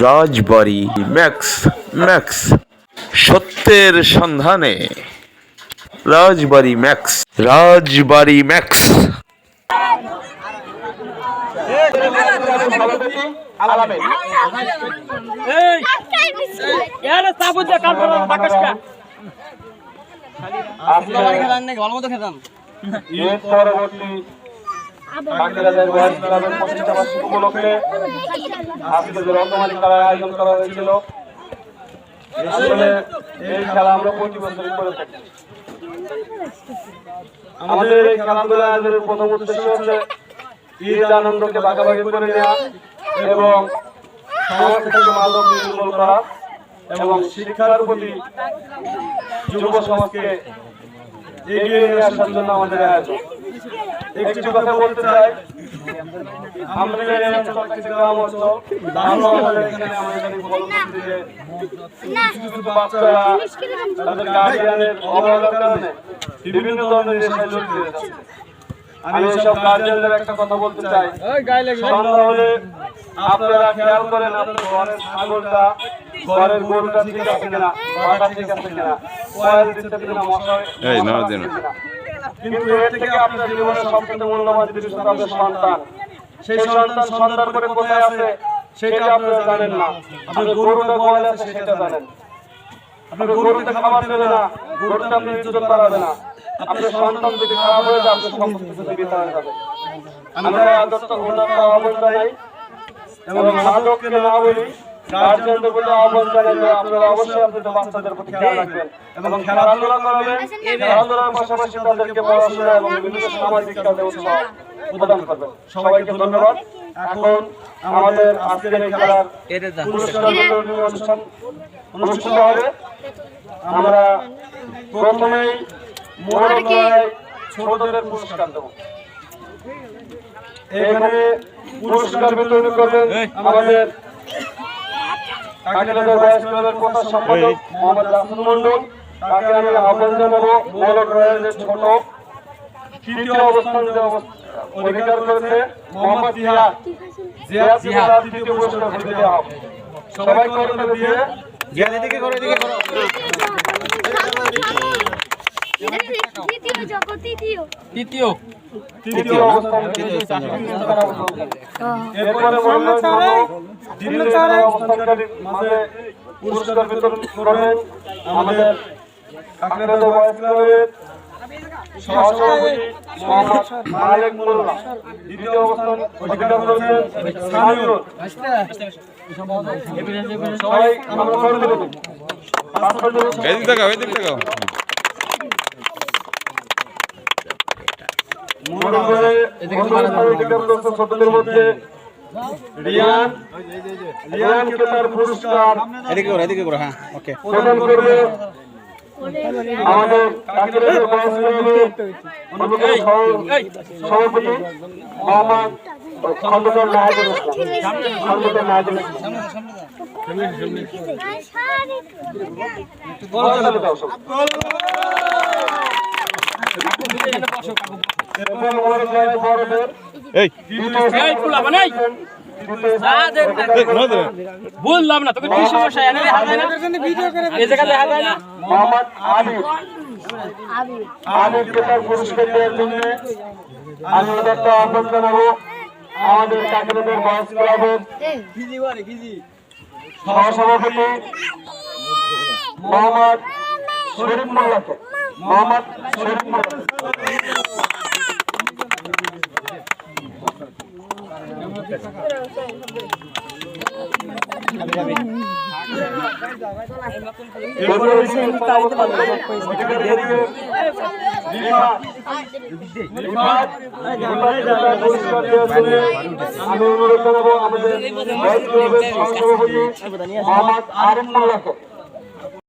রাজবাড়ি max max সত্যের সন্ধানে রাজবাড়ি max রাজবাড়ি max এই এরে পরবর্তী উপলক্ষে আয়োজন করা হয়েছিল এই খেলা আমরা এই খেলাধুলা আয়োজনের আনন্দকে ভাগাভাগি করে নেওয়া এবং সমাজ করা এবং শিক্ষার প্রতি যুব সমাজকে এগিয়ে নিয়ে আসার জন্য আমাদের আয়োজন। একটি কথা বলতে চাই। আমাদের অঞ্চল আমাদের এখানে আমাদের বাচ্চারা তাদের গার্ডিয়ানের অবহেলার কারণে বিভিন্ন ধরনের নেশায় জড়িত যাচ্ছে। আমি এইসব গার্জিয়ানদের একটা কথা বলতে চাই। সন্ধ্যা হলে আপনারা খেয়াল করেন আপনার ঘরের ছাগলটা ঘরের গরুটা ঠিক আছে কিনা ঠিক আছে কিনা কয়েল দিতে কিনা মশাই এই, না। কিন্তু এর থেকে আপনার জীবনের সবচেয়ে মূল্যবান জিনিস আপনার সন্তান। সেই সন্তান সন্তান করে কোথায় আছে, সেটা আপনারা জানেন না। আপনার গরুটা গোয়ালে আছে, সেটা জানেন। আপনার গরুতে খাবার দেবে না, গরুটা আপনি ইজ্জত বাড়াবে না। আপনার সন্তান যদি খারাপ হয়ে যায় আপনার সমস্ত কিছু হয়ে যাবে আমরা আদর্শ আহ্বান জানাই এবং মাদককে না বলি গার্জেনদের প্রতি আহ্বান জানাই আপনারা অবশ্যই আপনাদের বাচ্চাদের প্রতি খেয়াল রাখবেন। এবং খেলাধুলা করবেন খেলাধুলার পাশাপাশি তাদেরকে পড়াশোনা এবং বিভিন্ন সামাজিক কাজে উৎসাহ প্রদান করবেন। সবাইকে ধন্যবাদ। এখন আমাদের আজকের এই খেলার পুরস্কার বিতরণী অনুষ্ঠান অনুষ্ঠিত হবে। আমরা প্রথমেই ছোটদের পুরস্কার দেবো। এখানে পুরস্কার বিতরণ করবেন আমাদের কাকিনাদের বয়স ক্লাবের প্রধান সম্পাদক মোহাম্মদ রাসুল মন্ডল তাকে আমি আহ্বান জানাব মোলক রয়্যালের ছোট তৃতীয় অবস্থান অধিকার করেছে মোহাম্মদ জিহাদ। জিহাদ জিহাদ তৃতীয় পুরস্কার ঘুরে দেওয়া হবে। সবাই করবে দিয়ে। দ্বিতীয় জগৎ তৃতীয়। তৃতীয়। তৃতীয় অবস্থান এরপরে দ্বিতীয় অবস্থানকারী মাঝে পুরস্কার বিতরণ করবেন আমাদের কাকরাদের বয়স ক্লাবের সহসভাপতি মোহাম্মদ মালিক মোল্লা। দ্বিতীয় অবস্থান অধিকার করেছেন সামিউল সবাই আমরা করে দেবেন এদিক তাকাও এদিক তাকাও মনে করে অনুষ্ঠান অধিকার করেছে ছোটদের মধ্যে। রিয়ান রিয়ানকে তার পুরস্কার। এদিকে করো এদিকে করো হ্যাঁ ওকে। প্রদান করবে আমাদের সভাপতি মোহাম্মদ খন্দকার নাহাজুল ইসলাম খন্দকার নাহাজুল ইসলাম বড় দাও সব। বানাই বললাম না তোকে কি সমস্যা? না? পুরস্কার দেওয়ার জন্য আমি একটা আহ্বান জানাব। আমাদের কাকিনাদের বয়স ক্লাবের সহসভাপতি মোহাম্মদ শরীফ মোল্লাকে। মোহাম্মদ শরীফ মোল্লা এরপরে রিফাত রিফাত রিফাত পুরস্কার দেওয়ার জন্য আমি অনুরোধ জানাব আমাদের মোহাম্মদ আরিফ মোল্লাকে